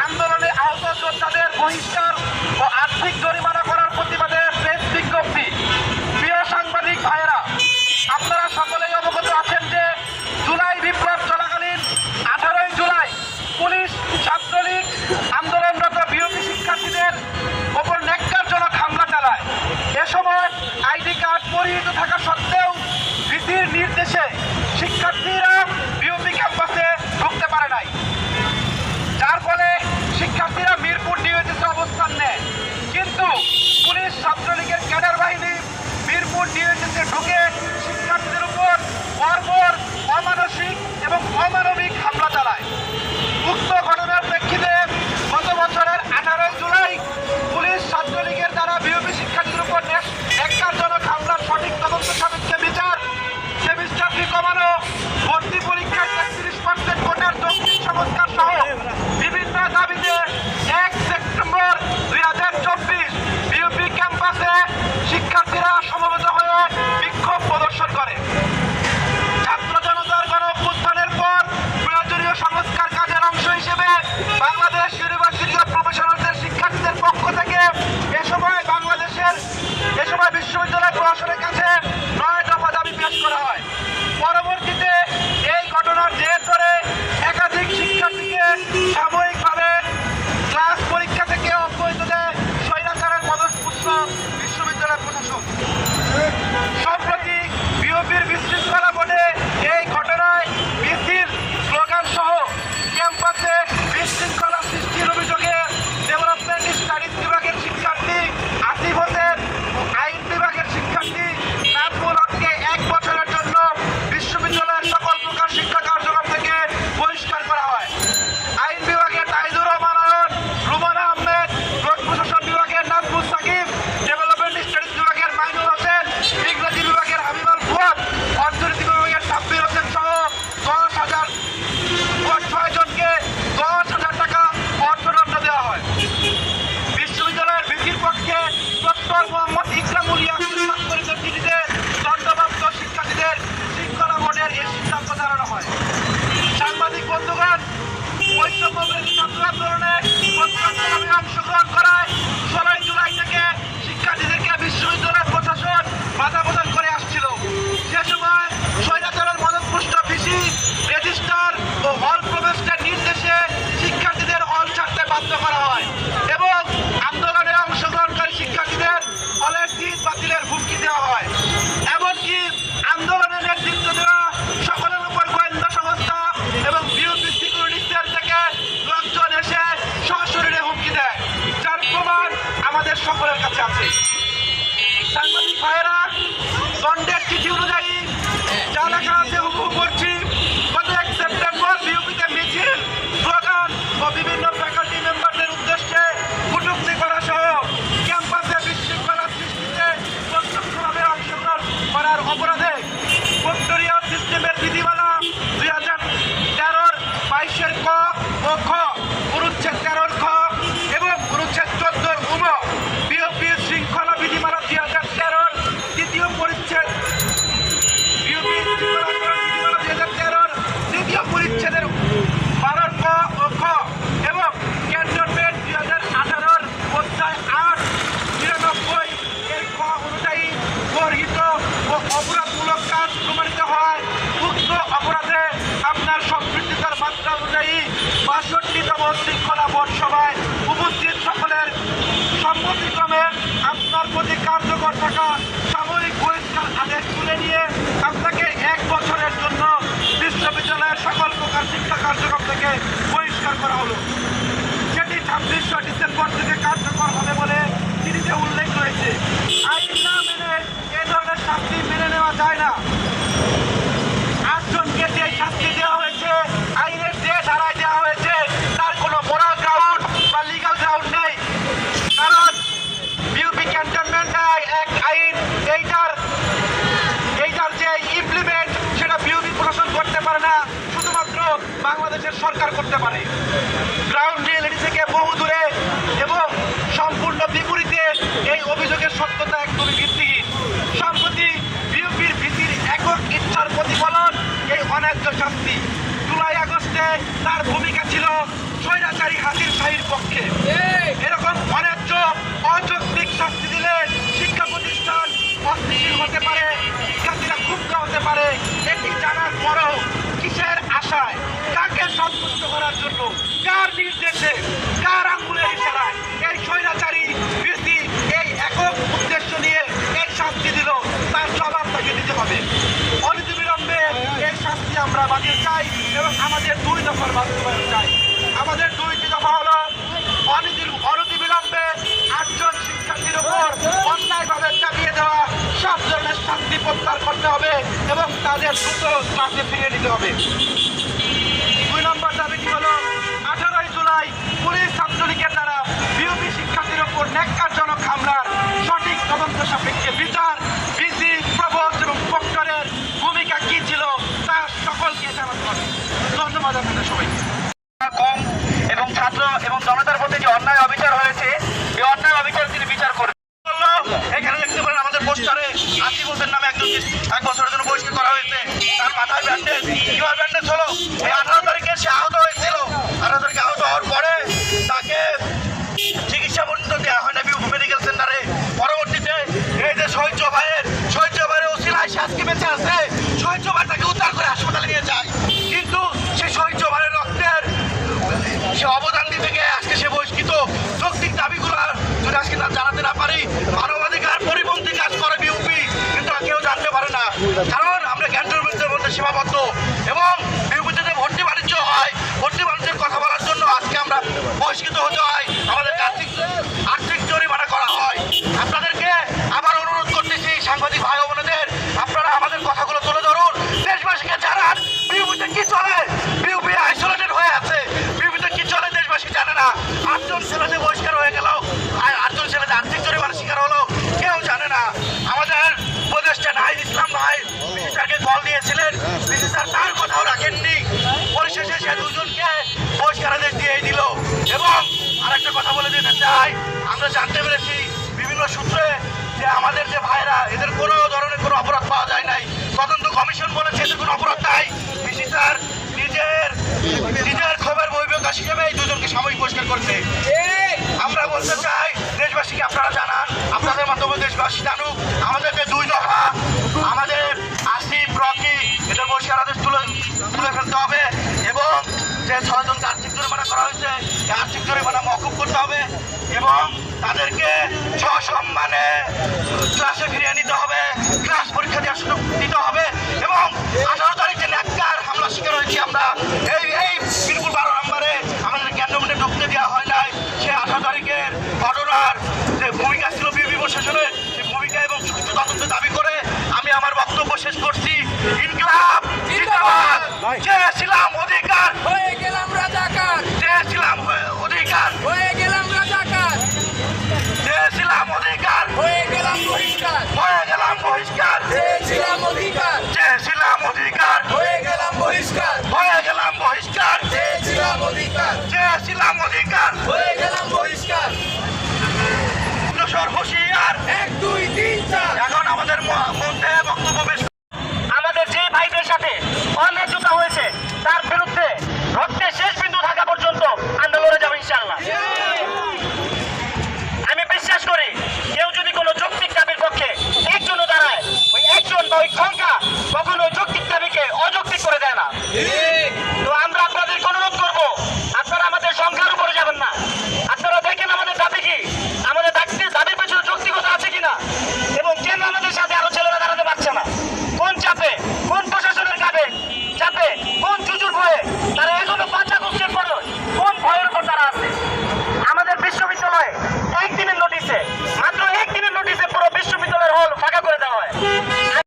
আন্দোলনে আহত যোদ্ধাদের বহিষ্কার ঢুকে শিক্ষার্থীদের উপর পরপর পড়াশোনা সরকার করতে পারে। গ্রাউন্ড রিয়েলিটি থেকে বহু দূরে এবং সম্পূর্ণ বিপরীতে এই অভিযোগের সত্যতা একদমই ভিত্তিহীন। সম্প্রতি বিউপির ভিত্তির একক ইচ্ছার প্রতিফলন এই অন্যায্য শাস্তি। জুলাই আগস্টে তার ভূমিকা ছিল স্বৈরাচারী হাতির শাহীর পক্ষে। এবং তাদের দ্রুত ক্লাসে ফিরিয়ে দিতে হবে। দুই হলো, আঠারোই জুলাই পুলিশ ছাত্রলীগের দ্বারা বিউপি শিক্ষার্থীর উপর ন্যাক্কারজনক হামলার সঠিক তদন্ত সাপেক্ষে বিচার সবাইকে কারণ আমরা ক্যান্টনমেন্টের মধ্যে সীমাবদ্ধ। সূত্রে যে আমাদের যে ভাইরা, এদের কোনো ধরনের কোনো অপরাধ পাওয়া যায় নাই। তদন্ত কমিশন বলেছে এদের কোনো অপরাধ নাই। ডিসি স্যার নিজের নিজের ক্ষোভের বহিপ্রকাশ হিসেবে এই দুজনকে সাময়িক পরিষ্কার করছে। আমরা বলতে চাই, দেশবাসীকে আপনারা জানান, আপনাদের মাধ্যমে দেশবাসী জানুক, আমাদের যে দুই দফা, আমাদের আসিফ, রকি, এদের বহিষ্কার আদেশ তুলে তুলে ফেলতে হবে এবং যে ছয়জনকে আর্থিক জরিমানা করা হয়েছে আর্থিক জরিমানা মকুব করতে হবে এবং তাদেরকে সসম্মানে